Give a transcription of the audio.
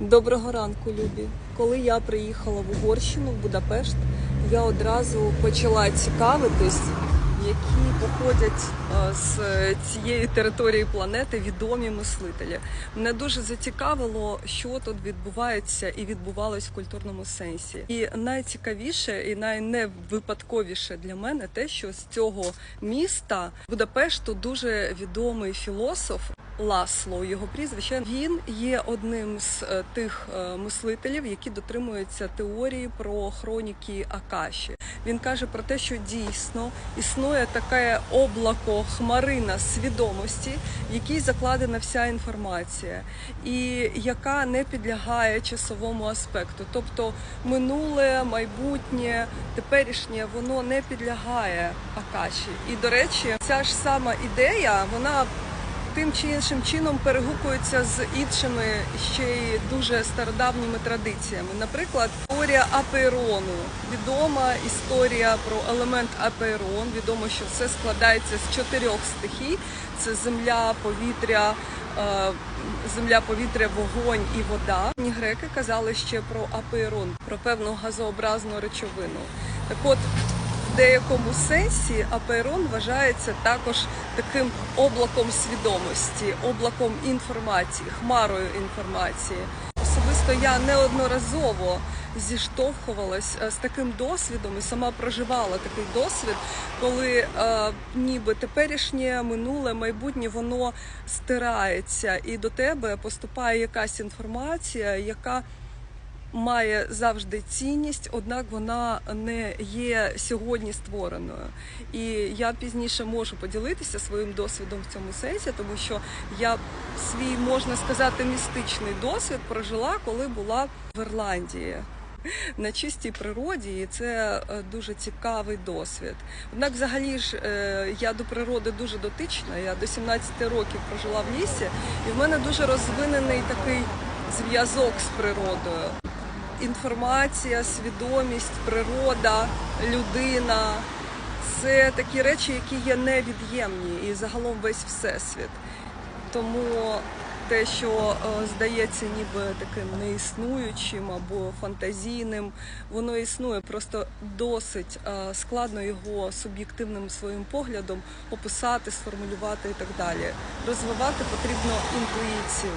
Доброго ранку, любі. Коли я приїхала в Угорщину, в Будапешт, я одразу почала цікавитись, які походять е, з цієї території планети відомі мислителі. Мене дуже зацікавило, що тут відбувається і відбувалось в культурному сенсі. І найцікавіше і найневипадковіше для мене те, що з цього міста Будапешту дуже відомий філософ Ласло, його прізвище. Він є одним з е, тих е, мислителів, які дотримуються теорії про хроніки Акаші. Він каже про те, що дійсно існує таке облако, хмарина свідомості, в якій закладена вся інформація, і яка не підлягає часовому аспекту. Тобто минуле, майбутнє, теперішнє воно не підлягає Акаші. І до речі, ця ж сама ідея, вона тим чи іншим чином перегукуються з іншими ще й дуже стародавніми традиціями. Наприклад, теорія апейрону. Відома історія про елемент апейрон. Відомо, що все складається з чотирьох стихій: це земля, повітря. е, Земля, повітря, вогонь і вода. Греки казали ще про апейрон, про певну газообразну речовину. Так от деякому сенсі апейрон вважається також таким облаком свідомості, облаком інформації, хмарою інформації. Особисто я неодноразово зіштовхувалась е, з таким досвідом і сама проживала такий досвід, коли е, ніби теперішнє минуле майбутнє воно стирається, і до тебе поступає якась інформація, яка має завжди цінність, однак вона не є сьогодні створеною. І я пізніше можу поділитися своїм досвідом в цьому сенсі, тому що я свій можна сказати містичний досвід прожила, коли була в Ірландії. На чистій природі, і це е, дуже цікавий досвід. Однак, взагалі ж, е, я до природи дуже дотична. Я до 17 років прожила в лісі, і в мене дуже розвинений такий зв'язок з природою інформація, свідомість, природа, людина це такі речі, які є невід'ємні і загалом весь всесвіт. Тому те, що е, здається ніби таким неіснуючим або фантазійним, воно існує. Просто досить е, складно його суб'єктивним своїм поглядом описати, сформулювати і так далі. Розвивати потрібно інтуїцію.